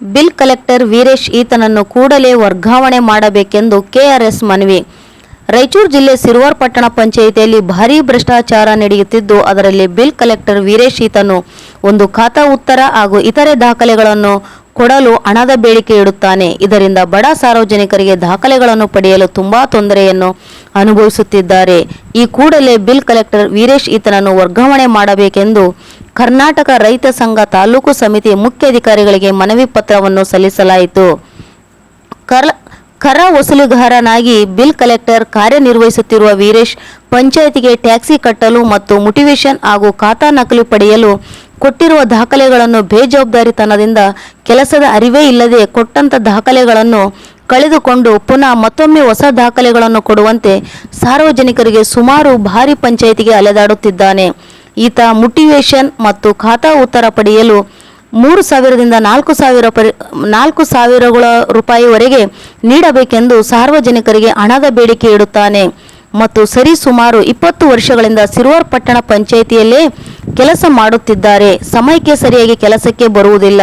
Bill collector Veeresh ಈತನನ್ನು ಕೂಡಲೇ ವರ್ಗಾವಣೆ ಮಾಡಬೇಕೆಂದು ಕೆಆರ್ಎಸ್ ಮನವಿ. ರಾಯಚೂರು ಜಿಲ್ಲೆ ಸಿರುವಾರ್ ಪಟ್ಟಣ ಪಂಚಾಯಿತಿಯಲ್ಲಿ ಭಾರೀ ಭ್ರಷ್ಟಾಚಾರ ನಡೆಯುತ್ತಿದ್ದು, ಅದರಲ್ಲಿ ಬಿಲ್ ಕಲೆಕ್ಟರ್ ವೀರೇಶ್ ಈತನು ಒಂದು ಖಾತಾ ಉತ್ತರ ಹಾಗೂ ಇತರೆ ದಾಖಲೆಗಳನ್ನು ಕೊಡಲು ಹಣದ ಬೇಡಿಕೆ ಇಡುತ್ತಾನೆ. ಇದರಿಂದ ಬಡ ಸಾರ್ವಜನಿಕರಿಗೆ ದಾಖಲೆಗಳನ್ನು ಪಡೆಯಲು ತುಂಬಾ ತೊಂದರೆಯನ್ನು ಅನುಭವಿಸುತ್ತಿದ್ದಾರೆ. ಈ ಕೂಡಲೇ ಬಿಲ್ ಕಲೆಕ್ಟರ್ ವೀರೇಶ್ ಈತನನ್ನು ವರ್ಗಾವಣೆ ಮಾಡಬೇಕೆಂದು ಕರ್ನಾಟಕ ರೈತ ಸಂಘ ತಾಲೂಕು ಸಮಿತಿ ಮುಖ್ಯ ಅಧಿಕಾರಿಗಳಿಗೆ ಮನವಿ ಪತ್ರವನ್ನು ಸಲ್ಲಿಸಲಾಯಿತು. ಕರ ವಸೂಲಿಗಾರನಾಗಿ ಬಿಲ್ ಕಲೆಕ್ಟರ್ ಕಾರ್ಯನಿರ್ವಹಿಸುತ್ತಿರುವ ವೀರೇಶ್ ಪಂಚಾಯತಿಗೆ ಟ್ಯಾಕ್ಸಿ ಕಟ್ಟಲು ಮತ್ತು ಮೋಟಿವೇಶನ್ ಹಾಗೂ ಖಾತಾ ನಕಲು ಪಡೆಯಲು ಕೊಟ್ಟಿರುವ ದಾಖಲೆಗಳನ್ನು ಬೇಜವಾಬ್ದಾರಿತನದಿಂದ ಕೆಲಸದ ಅರಿವೇ ಇಲ್ಲದೆ ಕೊಟ್ಟಂತ ದಾಖಲೆಗಳನ್ನು ಕಳೆದುಕೊಂಡು ಪುನಃ ಮತ್ತೊಮ್ಮೆ ಹೊಸ ದಾಖಲೆಗಳನ್ನು ಕೊಡುವಂತೆ ಸಾರ್ವಜನಿಕರಿಗೆ ಸುಮಾರು ಭಾರಿ ಪಂಚಾಯಿತಿಗೆ ಅಲೆದಾಡುತ್ತಿದ್ದಾನೆ. ಈತ ಮೋಟಿವೇಶನ್ ಮತ್ತು ಖಾತಾ ಉತ್ತರ ಪಡೆಯಲು ಮೂರು ಸಾವಿರದಿಂದ ನಾಲ್ಕು ಸಾವಿರ ಪರಿ, ನಾಲ್ಕು ಸಾವಿರಗಳ ರೂಪಾಯಿವರೆಗೆ ನೀಡಬೇಕೆಂದು ಸಾರ್ವಜನಿಕರಿಗೆ ಹಣದ ಬೇಡಿಕೆ ಇಡುತ್ತಾನೆ. ಮತ್ತು ಸರಿ ಸುಮಾರು ಇಪ್ಪತ್ತು ವರ್ಷಗಳಿಂದ ಸಿರುವಾರ್ ಪಟ್ಟಣ ಪಂಚಾಯಿತಿಯಲ್ಲೇ ಕೆಲಸ ಮಾಡುತ್ತಿದ್ದಾರೆ. ಸಮಯಕ್ಕೆ ಸರಿಯಾಗಿ ಕೆಲಸಕ್ಕೆ ಬರುವುದಿಲ್ಲ.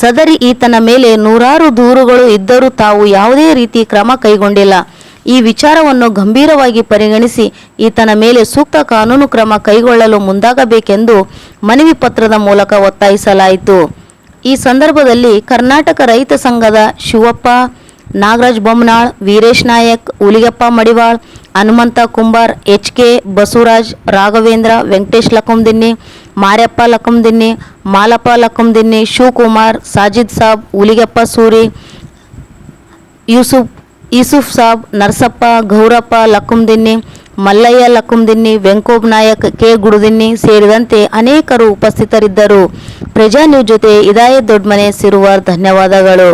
ಸದರಿ ಈತನ ಮೇಲೆ ನೂರಾರು ದೂರುಗಳು ಇದ್ದರೂ ತಾವು ಯಾವುದೇ ರೀತಿ ಕ್ರಮ ಕೈಗೊಂಡಿಲ್ಲ. ಈ ವಿಚಾರವನ್ನು ಗಂಭೀರವಾಗಿ ಪರಿಗಣಿಸಿ ಈತನ ಮೇಲೆ ಸೂಕ್ತ ಕಾನೂನು ಕ್ರಮ ಕೈಗೊಳ್ಳಲು ಮುಂದಾಗಬೇಕೆಂದು ಮನವಿ ಪತ್ರದ ಮೂಲಕ ಒತ್ತಾಯಿಸಲಾಯಿತು. ಈ ಸಂದರ್ಭದಲ್ಲಿ ಕರ್ನಾಟಕ ರೈತ ಸಂಘದ Shivappa, Nagaraj Bommanal Veeresh Nayak, Huligappa Madiwal, Hanumantha Kumbar, H K Basavaraj, Raghavendra, Venkatesh Lakkandinni Maryappa Lakkandinni, Malappa Lakkandinni, Shivakumar, Sajid Sab, Huligappa Suri, Yusuf Yusuf Sab, Narasappa, Gourappa Lakkundinni Mallayya Lakkundinni Venkob Nayak, K. Gududinni ಸೇರಿದಂತೆ ಅನೇಕರು ಉಪಸ್ಥಿತರಿದ್ದರು. ಪ್ರಜಾ news ಜೊತೆ ಇದಾಯ ದೊಡ್ಮನೆ ಸಿರುವಾರ್ ಧನ್ಯವಾದಗಳು.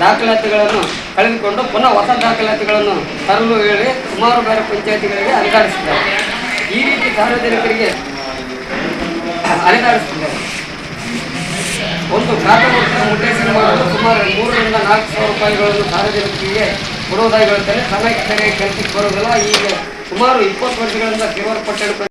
ದಾಖಲಾತಿಗಳನ್ನು ಕಳೆದುಕೊಂಡು ಪುನಃ ಹೊಸ ದಾಖಲಾತಿಗಳನ್ನು ತರಲು ಹೇಳಿ ಸುಮಾರು ಬೇರೆ ಪಂಚಾಯತಿಗಳಿಗೆ ಅಲೆದಾಡಿಸಿದ್ದಾರೆ ಈ ರೀತಿ ಸಾರ್ವಜನಿಕರಿಗೆ ಅಲೆದಾಡಿಸಿದ್ದಾರೆ ಒಂದು ಖಾತೆ ಉದ್ದೇಶನ ಮಾಡಲು ಸುಮಾರು ಮೂರರಿಂದ ನಾಲ್ಕು ಸಾವಿರ ರೂಪಾಯಿಗಳನ್ನು ಸಾರ್ವಜನಿಕರಿಗೆ ಕೊಡುವುದಾಗಿ ಹೇಳ್ತಾರೆ ಸಮಯಕ್ಕೆ ಸರಿಯಾಗಿ ಕೆಲಸಕ್ಕೆ ಬರೋದಿಲ್ಲ, ಈಗ ಸುಮಾರು ಇಪ್ಪತ್ತು ವರ್ಷಗಳಿಂದ ಸೇವರ್ ಪಟ್ಟಣ